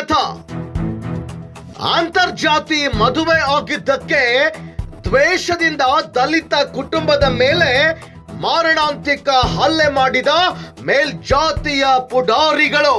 ಸ್ವಾಗತ ಅಂತರ್ಜಾತಿ ಮದುವೆ ಆಗಿದ್ದಕ್ಕೆ ದ್ವೇಷದಿಂದ ದಲಿತ ಕುಟುಂಬದ ಮೇಲೆ ಮಾರಣಾಂತಿಕ ಹಲ್ಲೆ ಮಾಡಿದ ಮೇಲ್ಜಾತಿಯ ಪುಡಾರಿಗಳು.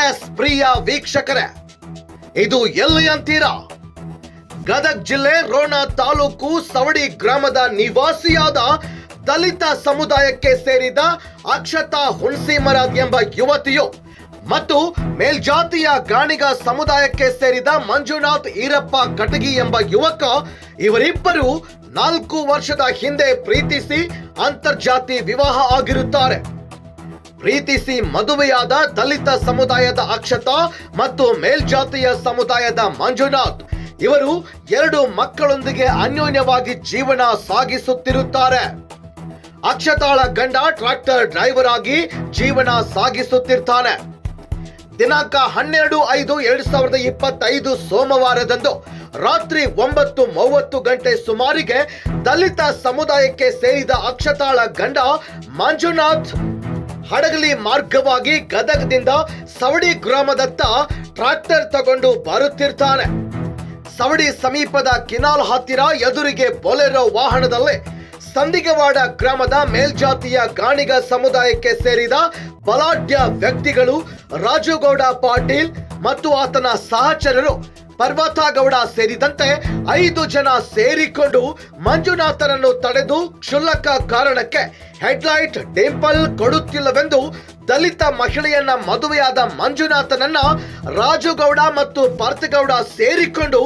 ಎಸ್, ಪ್ರಿಯ ವೀಕ್ಷಕರೇ, ಇದು ಎಲ್ಲಿ ಅಂತೀರಾ? ಗದಗ್ ಜಿಲ್ಲೆ ರೋಣ ತಾಲೂಕು ಸವಡಿ ಗ್ರಾಮದ ನಿವಾಸಿಯಾದ ದಲಿತ ಸಮುದಾಯಕ್ಕೆ ಸೇರಿದ ಅಕ್ಷತಾ ಹುಣಸಿಮರದ್ ಎಂಬ ಯುವತಿಯು ಮತ್ತು ಮೇಲ್ಜಾತಿಯ ಗಾಣಿಗ ಸಮುದಾಯಕ್ಕೆ ಸೇರಿದ ಮಂಜುನಾಥ್ ಈರಪ್ಪ ಕಟಗಿ ಎಂಬ ಯುವಕ ಇವರಿಬ್ಬರು ನಾಲ್ಕು ವರ್ಷದ ಹಿಂದೆ ಪ್ರೀತಿಸಿ ಅಂತರ್ಜಾತಿ ವಿವಾಹ ಆಗಿರುತ್ತಾರೆ. ಪ್ರೀತಿಸಿ ಮದುವೆಯಾದ ದಲಿತ ಸಮುದಾಯದ ಅಕ್ಷತಾ ಮತ್ತು ಮೇಲ್ಜಾತಿಯ ಸಮುದಾಯದ ಮಂಜುನಾಥ್ ಇವರು ಎರಡು ಮಕ್ಕಳೊಂದಿಗೆ ಅನ್ಯೋನ್ಯವಾಗಿ ಜೀವನ ಸಾಗಿಸುತ್ತಿರುತ್ತಾರೆ. ಅಕ್ಷತಾಳ ಗಂಡ ಟ್ರಾಕ್ಟರ್ ಡ್ರೈವರ್ ಆಗಿ ಜೀವನ ಸಾಗಿಸುತ್ತಿರ್ತಾನೆ. ದಿನಾಂಕ ಹನ್ನೆರಡು ಐದು ಎರಡ್ ಸಾವಿರದ ಇಪ್ಪತ್ತೈದು ಸೋಮವಾರದಂದು ರಾತ್ರಿ ಒಂಬತ್ತು ಮೂವತ್ತು ಗಂಟೆ ಸುಮಾರಿಗೆ ದಲಿತ ಸಮುದಾಯಕ್ಕೆ ಸೇರಿದ ಅಕ್ಷತಾಳ ಗಂಡ ಮಂಜುನಾಥ್ ಹಡಗಲಿ ಮಾರ್ಗವಾಗಿ ಗದಗದಿಂದ ಸವಡಿ ಗ್ರಾಮದತ್ತ ಟ್ರಾಕ್ಟರ್ ತಗೊಂಡು ಬರುತ್ತಿರ್ತಾನೆ. ಸವಡಿ ಸಮೀಪದ ಕಿನಾಲ್ ಹತ್ತಿರ ಎದುರಿಗೆ ಬೊಲೆರೋ ವಾಹನದಲ್ಲಿ ಸಂದಿಗವಾಡ ಗ್ರಾಮದ ಮೇಲ್ಜಾತಿಯ ಗಾಣಿಗ ಸಮುದಾಯಕ್ಕೆ ಸೇರಿದ ಬಲಾಢ್ಯ ವ್ಯಕ್ತಿಗಳು ರಾಜುಗೌಡ ಪಾಟೀಲ್ ಮತ್ತು ಆತನ ಸಹಚರರು ಪರ್ವತಗೌಡ ಸೇರಿದಂತೆ ಐದು ಜನ ಸೇರಿಕೊಂಡು ಮಂಜುನಾಥನನ್ನು ತಡೆದು ಕ್ಷುಲ್ಲಕ ಕಾರಣಕ್ಕೆ ಹೆಡ್ಲೈಟ್ ಡಿಂಪಲ್ ಕೊಡುತ್ತಿಲ್ಲವೆಂದು ದಲಿತ ಮಹಿಳೆಯನ್ನ ಮದುವೆಯಾದ ಮಂಜುನಾಥನನ್ನ ರಾಜುಗೌಡ ಮತ್ತು ಪಾರ್ಥಗೌಡ ಸೇರಿಕೊಂಡು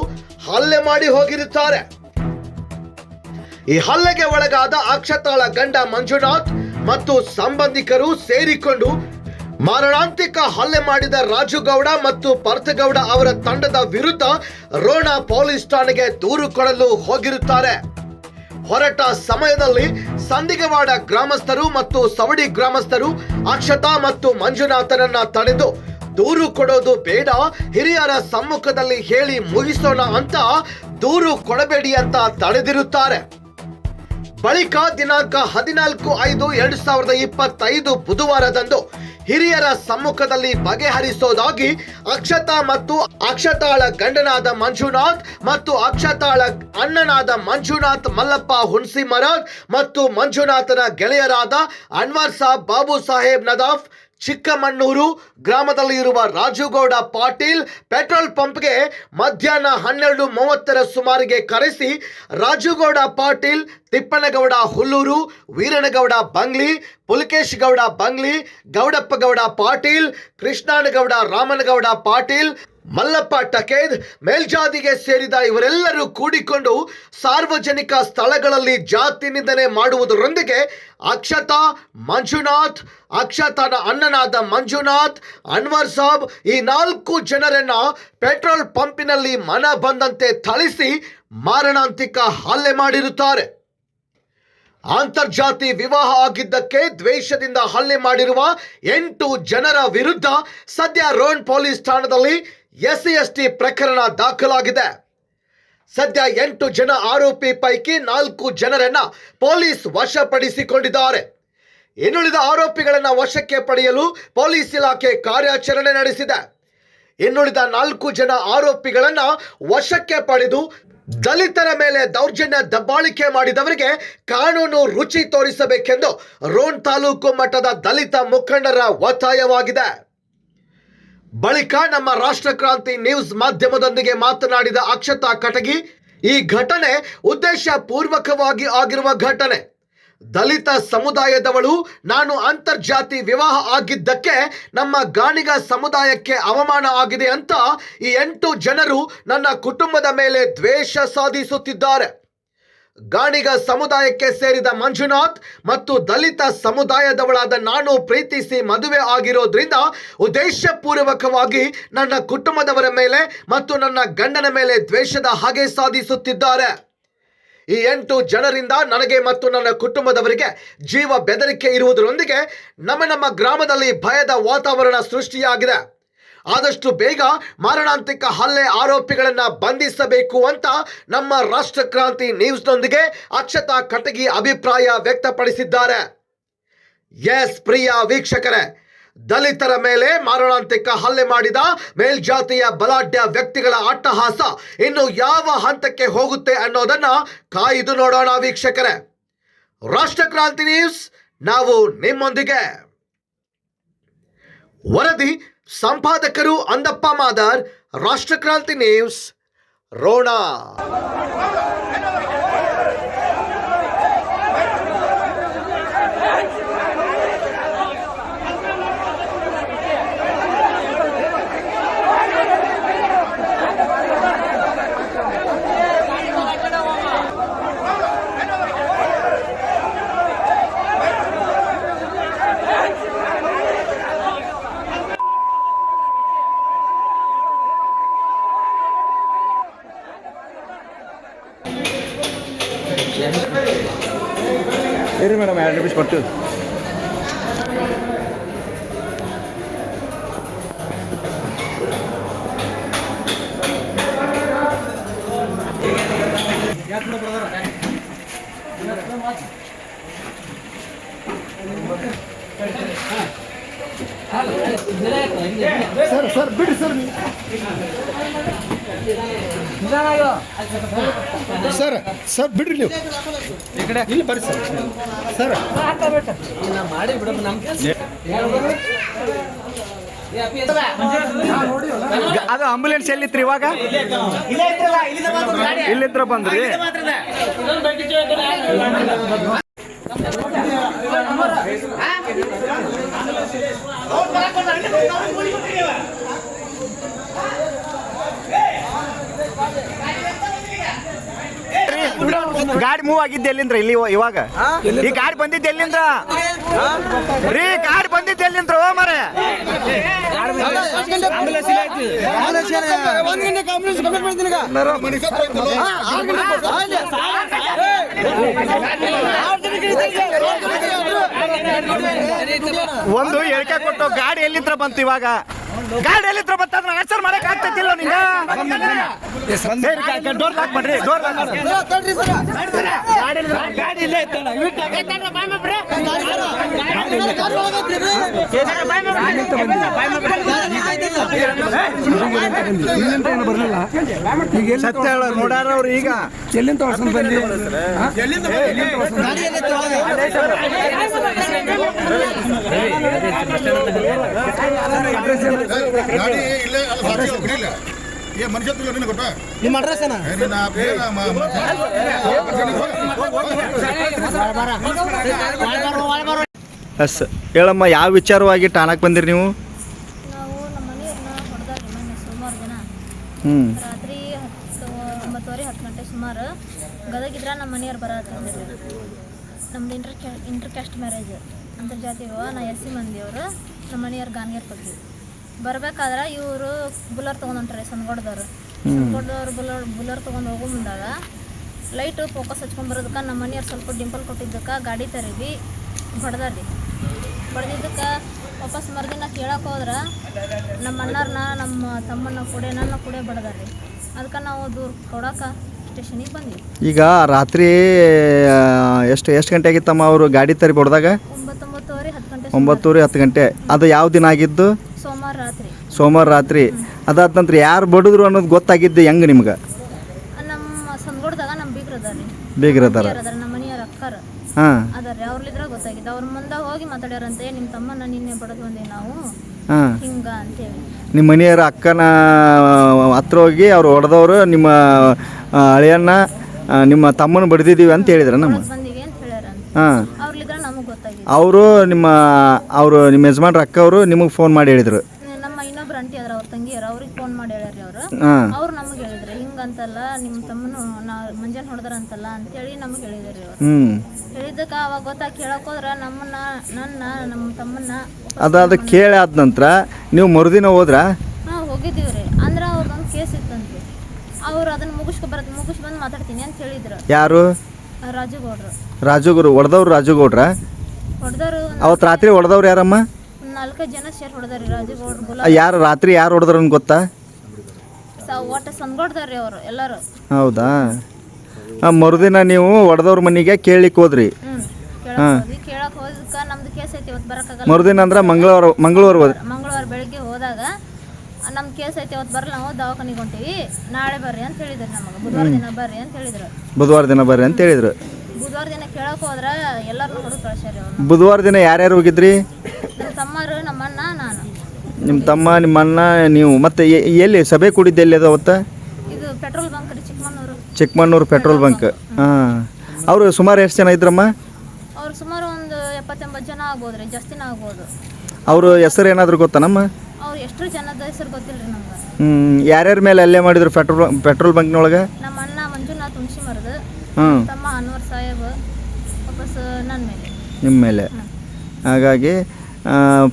ಹಲ್ಲೆ ಮಾಡಿ ಹೋಗಿರುತ್ತಾರೆ. ಈ ಹಲ್ಲೆಗೆ ಒಳಗಾದ ಅಕ್ಷತಾಳ ಗಂಡ ಮಂಜುನಾಥ್ ಮತ್ತು ಸಂಬಂಧಿಕರು ಸೇರಿಕೊಂಡು ಮಾರಣಾಂತಿಕ ಹಲ್ಲೆ ಮಾಡಿದ ರಾಜುಗೌಡ ಮತ್ತು ಪಾರ್ಥಗೌಡ ಅವರ ತಂಡದ ವಿರುದ್ಧ ರೋಣ ಪೊಲೀಸ್ ಠಾಣೆಗೆ ದೂರು ಕೊಡಲು ಹೋಗಿರುತ್ತಾರೆ. ಹೊರಟ ಸಮಯದಲ್ಲಿ ಸಂದಿಗವಾಡ ಗ್ರಾಮಸ್ಥರು ಮತ್ತು ಸವಡಿ ಗ್ರಾಮಸ್ಥರು ಅಕ್ಷತಾ ಮತ್ತು ಮಂಜುನಾಥನನ್ನ ತಡೆದು ದೂರು ಕೊಡೋದು ಬೇಡ, ಹಿರಿಯರ ಸಮ್ಮುಖದಲ್ಲಿ ಹೇಳಿ ಮುಗಿಸೋಣ ಅಂತ ದೂರು ಕೊಡಬೇಡಿ ಅಂತ ತಡೆದಿರುತ್ತಾರೆ. ಬಳಿಕ ದಿನಾಂಕ ಹದಿನಾಲ್ಕು ಐದು ಎರಡು ಸಾವಿರದ ಇಪ್ಪತ್ತೈದು ಬುಧವಾರದಂದು ಹಿರಿಯರ ಸಮ್ಮುಖದಲ್ಲಿ ಬಗೆಹರಿಸೋದಾಗಿ ಅಕ್ಷತಾ ಮತ್ತು ಅಕ್ಷತಾಳ ಗಂಡನಾದ ಮಂಜುನಾಥ್ ಮತ್ತು ಅಕ್ಷತಾಳ ಅಣ್ಣನಾದ ಮಂಜುನಾಥ್ ಮಲ್ಲಪ್ಪ ಹುಣಸಿ ಮರಾದ್ ಮತ್ತು ಮಂಜುನಾಥನ ಗೆಳೆಯರಾದ ಅನ್ವರ್ ಸಾಬ್, ಬಾಬು ಸಾಹೇಬ್ ನದಾಫ್ ಚಿಕ್ಕಮಣ್ಣೂರು ಗ್ರಾಮದಲ್ಲಿ ಇರುವ ರಾಜುಗೌಡ ಪಾಟೀಲ್ ಪೆಟ್ರೋಲ್ ಪಂಪ್ಗೆ ಮಧ್ಯಾಹ್ನ ಹನ್ನೆರಡು ಮೂವತ್ತರ ಸುಮಾರಿಗೆ ಕರೆಸಿ ರಾಜುಗೌಡ ಪಾಟೀಲ್, ತಿಪ್ಪನಗೌಡ ಹುಲ್ಲೂರು, ವೀರನಗೌಡ ಬಂಗ್ಲಿ ಪುಲಕೇಶ್ ಗೌಡ ಬಂಗ್ಲಿ, ಗೌಡಪ್ಪಗೌಡ ಪಾಟೀಲ್, ಕೃಷ್ಣಾನಗೌಡ ರಾಮನಗೌಡ ಪಾಟೀಲ್ ಮಲ್ಲಪ್ಪ ಟಕೇದ್ ಮೇಲ್ಜಾತಿಗೆ ಸೇರಿದ ಇವರೆಲ್ಲರೂ ಕೂಡಿಕೊಂಡು ಸಾರ್ವಜನಿಕ ಸ್ಥಳಗಳಲ್ಲಿ ಜಾತಿ ನಿಂದನೆ ಮಾಡುವುದರೊಂದಿಗೆ ಅಕ್ಷತಾ, ಮಂಜುನಾಥ್, ಅಕ್ಷತಾನ ಅಣ್ಣನಾದ ಮಂಜುನಾಥ್, ಅನ್ವರ್ ಸಾಬ್ ಈ ನಾಲ್ಕು ಜನರನ್ನ ಪೆಟ್ರೋಲ್ ಪಂಪಿನಲ್ಲಿ ಮನ ಬಂದಂತೆ ಥಳಿಸಿ ಮಾರಣಾಂತಿಕ ಹಲ್ಲೆ ಮಾಡಿರುತ್ತಾರೆ. ಅಂತರ್ಜಾತಿ ವಿವಾಹ ಆಗಿದ್ದಕ್ಕೆ ದ್ವೇಷದಿಂದ ಹಲ್ಲೆ ಮಾಡಿರುವ ಎಂಟು ಜನರ ವಿರುದ್ಧ ಸದ್ಯ ರೋಣ್ ಪೊಲೀಸ್ ಠಾಣದಲ್ಲಿ ಎಸ್ಸಿ ಎಸ್ಟಿ ಪ್ರಕರಣ ದಾಖಲಾಗಿದೆ. ಸದ್ಯ ಎಂಟು ಜನ ಆರೋಪಿ ಪೈಕಿ ನಾಲ್ಕು ಜನರನ್ನ ಪೊಲೀಸ್ ವಶಪಡಿಸಿಕೊಂಡಿದ್ದಾರೆ. ಇನ್ನುಳಿದ ಆರೋಪಿಗಳನ್ನ ವಶಕ್ಕೆ ಪಡೆಯಲು ಪೊಲೀಸ್ ಇಲಾಖೆ ಕಾರ್ಯಾಚರಣೆ ನಡೆಸಿದೆ. ಇನ್ನುಳಿದ ನಾಲ್ಕು ಜನ ಆರೋಪಿಗಳನ್ನ ವಶಕ್ಕೆ ಪಡೆದು ದಲಿತರ ಮೇಲೆ ದೌರ್ಜನ್ಯ ದಬ್ಬಾಳಿಕೆ ಮಾಡಿದವರಿಗೆ ಕಾನೂನು ರುಚಿ ತೋರಿಸಬೇಕೆಂದು ರೋಣ್ ತಾಲೂಕು ಮಟ್ಟದ ದಲಿತ ಮುಖಂಡರ ಒತ್ತಾಯವಾಗಿದೆ. ಬಳಿಕ ನಮ್ಮ ರಾಷ್ಟ್ರ ಕ್ರಾಂತಿ ನ್ಯೂಸ್ ಮಾಧ್ಯಮದೊಂದಿಗೆ ಮಾತನಾಡಿದ ಅಕ್ಷತಾ ಕಟಗಿ, ಈ ಘಟನೆ ಉದ್ದೇಶ ಪೂರ್ವಕವಾಗಿ ಆಗಿರುವ ಘಟನೆ. ದಲಿತ ಸಮುದಾಯದವಳು, ನಾನು ಅಂತರ್ಜಾತಿ ವಿವಾಹ ಆಗಿದ್ದಕ್ಕೆ ನಮ್ಮ ಗಾಣಿಗ ಸಮುದಾಯಕ್ಕೆ ಅವಮಾನ ಆಗಿದೆ ಅಂತ ಈ ಎಂಟು ಜನರು ನನ್ನ ಕುಟುಂಬದ ಮೇಲೆ ದ್ವೇಷ ಸಾಧಿಸುತ್ತಿದ್ದಾರೆ. ಗಾಣಿಗ ಸಮುದಾಯಕ್ಕೆ ಸೇರಿದ ಮಂಜುನಾಥ್ ಮತ್ತು ದಲಿತ ಸಮುದಾಯದವಳಾದ ನಾನು ಪ್ರೀತಿಸಿ ಮದುವೆ ಆಗಿರೋದ್ರಿಂದ ಉದ್ದೇಶಪೂರ್ವಕವಾಗಿ ನನ್ನ ಕುಟುಂಬದವರ ಮೇಲೆ ಮತ್ತು ನನ್ನ ಗಂಡನ ಮೇಲೆ ದ್ವೇಷದ ಹಾಗೆ ಸಾಧಿಸುತ್ತಿದ್ದಾರೆ. ಈ ಎಂಟು ಜನರಿಂದ ನನಗೆ ಮತ್ತು ನನ್ನ ಕುಟುಂಬದವರಿಗೆ ಜೀವ ಬೆದರಿಕೆ ಇರುವುದರೊಂದಿಗೆ ನಮ್ಮ ನಮ್ಮ ಗ್ರಾಮದಲ್ಲಿ ಭಯದ ವಾತಾವರಣ ಸೃಷ್ಟಿಯಾಗಿದೆ. ಆದಷ್ಟು ಬೇಗ ಮಾರಣಾಂತಿಕ ಹಲ್ಲೆ ಆರೋಪಿಗಳನ್ನ ಬಂಧಿಸಬೇಕು ಅಂತ ನಮ್ಮ ರಾಷ್ಟ್ರ ಕ್ರಾಂತಿ ನ್ಯೂಸ್ನೊಂದಿಗೆ ಅಕ್ಷತಾ ಕಟಗಿ ಅಭಿಪ್ರಾಯ ವ್ಯಕ್ತಪಡಿಸಿದ್ದಾರೆ. ಎಸ್ ಪ್ರಿಯ ವೀಕ್ಷಕರೇ, ದಲಿತರ ಮೇಲೆ ಮಾರಣಾಂತಿಕ ಹಲ್ಲೆ ಮಾಡಿದ ಮೇಲ್ಜಾತಿಯ ಬಲಾಢ್ಯ ವ್ಯಕ್ತಿಗಳ ಅಟ್ಟಹಾಸ ಇನ್ನು ಯಾವ ಹಂತಕ್ಕೆ ಹೋಗುತ್ತೆ ಅನ್ನೋದನ್ನ ಕಾಯ್ದು ನೋಡೋಣ ವೀಕ್ಷಕರೇ. ರಾಷ್ಟ್ರ ಕ್ರಾಂತಿ ನ್ಯೂಸ್, ನಾವು ನಿಮ್ಮೊಂದಿಗೆ. ವರದಿ ಸಂಪಾದಕರು ಅಂದಪ್ಪ ಮಾದರ್ ರಾಷ್ಟ್ರಕ್ರಾಂತಿ ನ್ಯೂಸ್ ರೋಣ. ಇರಿ ಮೇಡಮ್ ಎರಡು ನಿಮಿಷ ಕೊಡ್ತೀವಿ ಸರ್ ಸರ್ ಬಿಡಿ ಸರ್ ಸರ್ ಸರ್ ಬಿಡ್ರಿ ನೀವು. ಇಲ್ಲಿ ಬರ್ರಿ ಸರ್. ಸರ್. ಅದು ಆಂಬುಲೆನ್ಸ್ ಎಲ್ಲಿತ್ರಿ ಇವಾಗ? ಇಲ್ಲಿದ್ರ ಬಂದ್ರಿ. ಗಾಡಿ ಮೂವ್ ಆಗಿದ್ದೆ ಎಲ್ಲಿಂದ್ರ ಇಲ್ಲಿ ಇವ- ಇವಾಗ? ಈ ಗಾಡಿ ಬಂದಿದ್ದೆ ಎಲ್ಲಿಂದ್ರ? ರೀ ಗಾಡಿ ಬಂದಿದ್ದೆ ಎಲ್ಲಿಂದ್ರ ಓ ಮರೆ ಒಂದು ಹೇಳಿಕೆ ಕೊಟ್ಟು ಗಾಡಿ ಎಲ್ಲಿಂದ್ರ ಬಂತು ಇವಾಗ? ಗಾಡಿ ಎಲ್ಲಿಂದ್ರ ಬಂತ ಅದನ್ನ ಆನ್ಸರ್ ಮಾಡಕ್ ಆಗ್ತೈತಿಲ್ಲ ನಿಂಗ ಡೋರ್ ಲಾಕ್ ಮಾಡ್ರಿ ಡೋರ್ ಲಾಕ್ ಗಾಡಿ ಇಲ್ಲೇ ಇತ್ತಲ್ಲ ಸತ್ಯ ಹೇಳ ನೋಡಾರ ಅವ್ರು ಈಗ ಎಲ್ಲಿಂದ ತೋರ್ಸ್ಕೊಂಡ್ ಬಂದಿ ಗಾಡಿ ಏ ಮನುಷ್ಯ ಗೊತ್ತಾ ನಿಮ್ಮ ಅಡ್ರೆಸ್ ಏನ ನಿನ್ನ ಎಸ್ ಹೇಳಮ್ಮ ಯಾವ ವಿಚಾರವಾಗಿ ಠಾಣಕ್ಕೆ ಬಂದಿರಿ ನೀವು? ನಾವು ನಮ್ಮ ಮನೆಯವ್ರನ್ನ ಹೊಡೆದಾರಿ ಮೊನ್ನೆ ಸೋಮವಾರ ದಿನ ಹ್ಞೂ ರಾತ್ರಿ ಹತ್ತು ಒಂಬತ್ತುವರೆ ಹತ್ತು ಗಂಟೆ ಸುಮಾರು ಗದಗಿದ್ರ ನಮ್ಮ ಮನೆಯವ್ರು ಬರತ್ತಿದ್ರು ನಮ್ದು ಇಂಟರ್ ಇಂಟರ್ ಕ್ಯಾಸ್ಟ್ ಮ್ಯಾರೇಜ್ ಅಂತರ್ಜಾತಿ ವಿವಾಹ ನಾ ಎಸ್ ಸಿ ಮಂದಿಯವರು. ನಮ್ಮ ಮನೆಯವ್ರು ಗಾನ್ಗೇರ್ ಬಗ್ಗೆ ಬರ್ಬೇಕಾದ್ರೆ ಇವರು ಬುಲ್ಲರ್ ತಗೊಂಡ್ ಹೊಂಟ್ರಿ ಸಂಗೊಡ್ದವ್ರು ಸನ್ಗೋಡ್ದವ್ರು ಬುಲರ್ ಬುಲರ್ ತೊಗೊಂಡು ಹೋಗೋ ಮುಂದಾಗ ಲೈಟು ಫೋಕಸ್ ಹಚ್ಕೊಂಡ್ ಬರೋದಕ್ಕ ನಮ್ಮ ಮನೆಯವ್ರು ಸ್ವಲ್ಪ ಡಿಂಪಲ್ ಕೊಟ್ಟಿದ್ದಕ್ಕೆ ಗಾಡಿ ತರೀವಿ ಹೊಡೆದಾರಿ ಹೊಡೆದಿದ್ದಕ್ಕೆ ವಾಪಸ್ ಮರ್ದಿನ ಕೇಳಕ್ಕೆ ಹೋದ್ರೆ ನಮ್ಮ ಅಣ್ಣರನ್ನ ನಮ್ಮ ತಮ್ಮನ್ನ ಕೂಡ ನನ್ನ ಕೂಡ ಬಡ್ದಾರ್ರಿ. ಅದಕ್ಕೆ ನಾವು ದೂರ ಕೊಡಕ್ಕೆ ಸ್ಟೇಷನಿಗೆ ಬಂದ್ವಿ. ಈಗ ರಾತ್ರಿ ಎಷ್ಟು ಎಷ್ಟು ಗಂಟೆ ಆಗಿತ್ತಮ್ಮ ಅವರು ಗಾಡಿ ತರಿ ಹೊಡೆದಾಗ? ಹತ್ತು ಗಂಟೆ ಒಂಬತ್ತೂವರೆ ಹತ್ತು ಗಂಟೆ. ಅದು ಯಾವ ದಿನ ಆಗಿದ್ದು? ಸೋಮವಾರ ರಾತ್ರಿ. ಸೋಮವಾರ ರಾತ್ರಿ. ಅದಾದ ನಂತರ ಯಾರು ಬಡಿದ್ರು ಅನ್ನೋದು ಗೊತ್ತಾಗಿದ್ದು ಹೆಂಗೆ ನಿಮ್ಗೆ? ನಮ್ಮ ಬೀಗ್ರು ಬೀಗ್ರದಾರ. ಅದಾರ ನಮ್ಮ ಮನೆಯವ್ರ ಅಕ್ಕಾರ. ಹಾಂ. ಅದಾರ್ರಿ ಅವ್ರಲ್ಲಿದ್ರ ಗೊತ್ತಾಗಿದ್ದು. ಅವ್ರ ಮುಂದೆ ಹೋಗಿ ಮಾತಾಡ್ಯಾರಂತೆ ನಿಮ್ಮ ತಮ್ಮನ ನಿನ್ನೆ ಬಡದ್ ಬಂದೆ ನಾವು. ಹಾಂ. ಹಿಂಗ ಅಂತೇಳಿ ನಿಮ್ಮ ಮನೆಯವರ ಅಕ್ಕನ ಹತ್ರ ಹೋಗಿ ಅವ್ರು ಹೊಡೆದವರು ನಿಮ್ಮ ಅಳಿಯನ್ನ ನಿಮ್ಮ ತಮ್ಮನ ಬಡ್ದಿದ್ದೀವಿ ಅಂತ ಹೇಳಿದ್ರ ನಮ್ಮ ಅಂತ. ಹಾಂ. ಅವರು ನಿಮ್ಮ ಅವರು ನಿಮ್ಮ ಯಜಮಾನ್ರ ಅಕ್ಕ ಅವರು ನಿಮಗೆ ಫೋನ್ ಮಾಡಿ ಹೇಳಿದರು. ನಮ್ಮ ಇನ್ನೊಬ್ರು ಅಂಟಿ ಅದ್ರ ಅವ್ರ ತಂಗಿಯರು ಅವ್ರಿಗೆ ಫೋನ್ ಮಾಡಿ ಹೇಳ್ಯಾರ ಅವರು. ಹಾಂ. ಅವ್ರು ನಮಗೆ ಹೇಳಿದ್ರು ಹಿಂಗಂತಲ್ಲ ನಿಮ್ಮ ತಮ್ಮನು ನಾ ಮಂಜಾನ ಹೊಡೆದ್ರಂತಲ್ಲ ಅಂತೇಳಿ ನಮಗೆ ಹೇಳಿದಾರೆ ಅವರು. ಹ್ಞೂ ಹೇಳಿದ್ದಕ್ಕೆ ಅವಾಗ ಗೊತ್ತಾಗಿ ಕೇಳಕ್ ಹೋದ್ರ ನಮ್ಮನ್ನ ನನ್ನ ನಮ್ಮ ತಮ್ಮನ್ನ ಅದಾದ ಕೇಳಿ ಆದ ನಂತರ ನೀವು ಮರುದಿನ ಹೋದ್ರಾ? ನಾವು ಹೋಗಿದ್ದೀವ್ರಿ ಅಂದ್ರೆ ಅವ್ರದ್ದೊಂದು ಕೇಸ್ ಇತ್ತಂತೆ ಅವ್ರು ಅದನ್ನ ಮುಗಿಸ್ಕೊ ಬರತ್ ಮುಗಿಸ್ ಬಂದು ಮಾತಾಡ್ತೀನಿ ಅಂತ ಹೇಳಿದ್ರು. ಯಾರು? ರಾಜುಗೌಡ್ರು. ರಾಜುಗೌರು ಹೊಡೆದವ್ರು ರಾಜುಗೌಡ್ರ? ಅವತ್ತು ರಾತ್ರಿ ಹೊಡೆದವ್ರು ಯಾರಮ್ಮ? ನಾಲ್ಕೈದು ಜನ ಸೇರಿ ಹೊಡೆದಾರಿ ರಾಜುಗೌಡ್ರು ಗುಲಾಬ್. ಯಾರು ರಾತ್ರಿ ಯಾರು ಹೊಡೆದ್ರು ಅಂತ ಗೊತ್ತಾ? ಸ ಒಟ್ಟು ಸಂದ್ಗೊಡ್ದಾರ್ರಿ ಅವರು ಎಲ್ಲರೂ. ಹೌದಾ? ಆ, ಮರುದಿನ ನೀವು ಹೊಡೆದವ್ರ ಮನೆಗೆ ಹೋದ್ರಿ. ಹ್ಞೂ ಕೇಳಕ್ ಹೋದ್ವಿ ಕೇಳಕ್ ಹೋದಕ್ಕೆ ನಮ್ದು ಕೇಸ್ ಐತಿ ಇವತ್ತು ಬರೋಕ್ಕಾಗಲ್ಲ ಮರುದಿನ ಅಂದ್ರೆ ಮಂಗಳವಾರ ಮಂಗಳವಾರ ಹೋದ್ರಿ ಮಂಗಳವಾರ ಬೆಳಿಗ್ಗೆ ಹೋದಾಗ ನಮ್ಮ ಕೇಸ್ ಐತಿ ಇವತ್ತು ಬರಲ್ಲ ನಾವು ದವಾಖಾನಿಗೆ ಹೊಂಟೀವಿ ನಾಳೆ ಬರ್ರಿ ಅಂತ ಹೇಳಿದ್ರು ನಮಗೆ. ಬುಧವಾರ ದಿನ ಬರ್ರಿ ಅಂತ ಹೇಳಿದ್ರು. ಬುಧವಾರ ದಿನ ಬರ್ರಿ ಅಂತ ಹೇಳಿದ್ರು. ಬುಧವಾರ ದಿನ ಕೇಳಕ್ಕೆ ಹೋದ್ರೆ ಹುಡುಗ ಕಳ್ಸ್ಯಾರಿ ಬುಧವಾರ ದಿನ ಯಾರ್ಯಾರು ಹೋಗಿದ್ರಿ? ನಮ್ಮ ತಮ್ಮರು ನಮ್ಮ ಅಣ್ಣ ನಾನು. ನಿಮ್ಮ ತಮ್ಮ ನಿಮ್ಮ ಅಣ್ಣ ನೀವು ಮತ್ತೆ ಎ- ಎಲ್ಲಿ ಸಭೆ ಕೂಡಿದ್ದು ಎಲ್ಲಿ ಅದು ಅವತ್ತ? ಇದು ಪೆಟ್ರೋಲ್ ಬಂಕ್ ರೀ ಚಿಕ್ಕಮಣ್ಣೂರು ಚಿಕ್ಕಮಣ್ಣೂರು ಪೆಟ್ರೋಲ್ ಬಂಕ್. ಹಾಂ. ಅವರು ಸುಮಾರು ಎಷ್ಟು ಜನ ಇದ್ರಮ್ಮ? ಅವ್ರು ಸುಮಾರು ಒಂದು ಎಪ್ಪತ್ತೆಂಬತ್ತು ಜನ ಆಗ್ಬೋದು ರೀ ಜಾಸ್ತಿನ ಆಗ್ಬೋದು. ಅವರು ಹೆಸರು ಏನಾದರೂ ಗೊತ್ತಾನಮ್ಮ? ಅವ್ರು ಎಷ್ಟು ಜನದ ಹೆಸರು ಗೊತ್ತಿಲ್ಲ ರೀ ನಮ್ಗೆ. ಹ್ಞೂ ಯಾರ್ಯಾರ ಮೇಲೆ ಅಲ್ಲೇ ಮಾಡಿದ್ರು ಪೆಟ್ರೋಲ್ ಪೆಟ್ರೋಲ್ ಬಂಕ್ನೊಳಗೆ? ನಮ್ಮ ಅಣ್ಣ ಮಂಜುನಾಥ್ ಹುಣಸಿ ಮರದ ಹ್ಞೂ ತಮ್ಮ ಅನ್ವರ್ ವಾಪಸ್ ನನ್ನ ಮೇಲೆ. ನಿಮ್ಮ ಮೇಲೆ. ಹಾಗಾಗಿ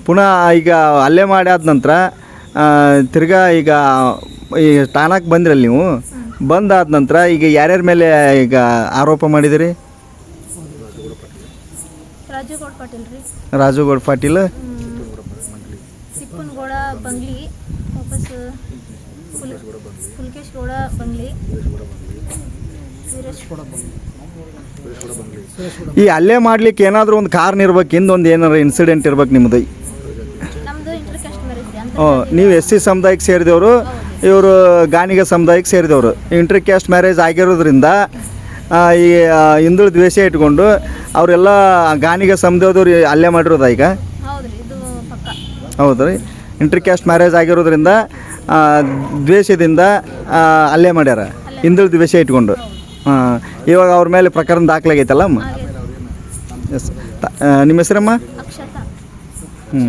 ಪುನಃ ಈಗ ಅಲ್ಲೇ ಮಾಡಿ ಆದ ನಂತರ ತಿರ್ಗಾ ಈಗ ಈ ಠಾಣಕ್ಕೆ ಬಂದಿರಲ್ಲ ನೀವು? ಬಂದಾದ ನಂತರ ಈಗ ಯಾರ್ಯಾರ ಮೇಲೆ ಈಗ ಆರೋಪ ಮಾಡಿದಿರಿ? ರಾಜುಗೌಡ ಪಾಟೀಲ್ ರೀ. ರಾಜುಗೌಡ ಪಾಟೀಲ್. ಬಂಗ್ಲಿ ವಾಪಸ್ ಫುಲ್ ಗೌಡ ಬಂಗ್ಲಿ. ಈ ಅಲ್ಲೇ ಮಾಡ್ಲಿಕ್ಕೆ ಏನಾದರೂ ಒಂದು ಕಾರಣ ಇರ್ಬೇಕು ಒಂದು ಏನಾರು ಇನ್ಸಿಡೆಂಟ್ ಇರ್ಬೇಕು ನಿಮ್ಮದು ನೀವು ಎಸ್ ಸಿ ಸಮುದಾಯಕ್ಕೆ ಸೇರಿದವರು ಇವರು ಗಾನಿಗ ಸಮುದಾಯಕ್ಕೆ ಸೇರಿದವರು. ಇಂಟರ್ ಕ್ಯಾಸ್ಟ್ ಮ್ಯಾರೇಜ್ ಆಗಿರೋದ್ರಿಂದ ಈ ಹಿಂದುಳ ಹಿಂದುಳಿದ ದ್ವೇಷ ಇಟ್ಕೊಂಡು ಅವರೆಲ್ಲ ಗಾನಿಗ ಸಮುದಾಯದವ್ರು ಅಲ್ಲೇ ಮಾಡಿರೋದ ಈಗ? ಹೌದು ರೀ ಇಂಟರ್ ಕ್ಯಾಸ್ಟ್ ಮ್ಯಾರೇಜ್ ಆಗಿರೋದ್ರಿಂದ ದ್ವೇಷದಿಂದ ಅಲ್ಲೇ ಮಾಡ್ಯಾರ? ಹಿಂದುಳಿದ ದ್ವೇಷ ಇಟ್ಕೊಂಡು? ಹಾಂ ಇವಾಗ ಅವ್ರ ಮೇಲೆ ಪ್ರಕರಣ ದಾಖಲಾಗೈತಲ್ಲ ಅಮ್ಮ? ಎಸ್ ನಿಮ್ಮ ಹೆಸರಮ್ಮ? ಹ್ಞೂ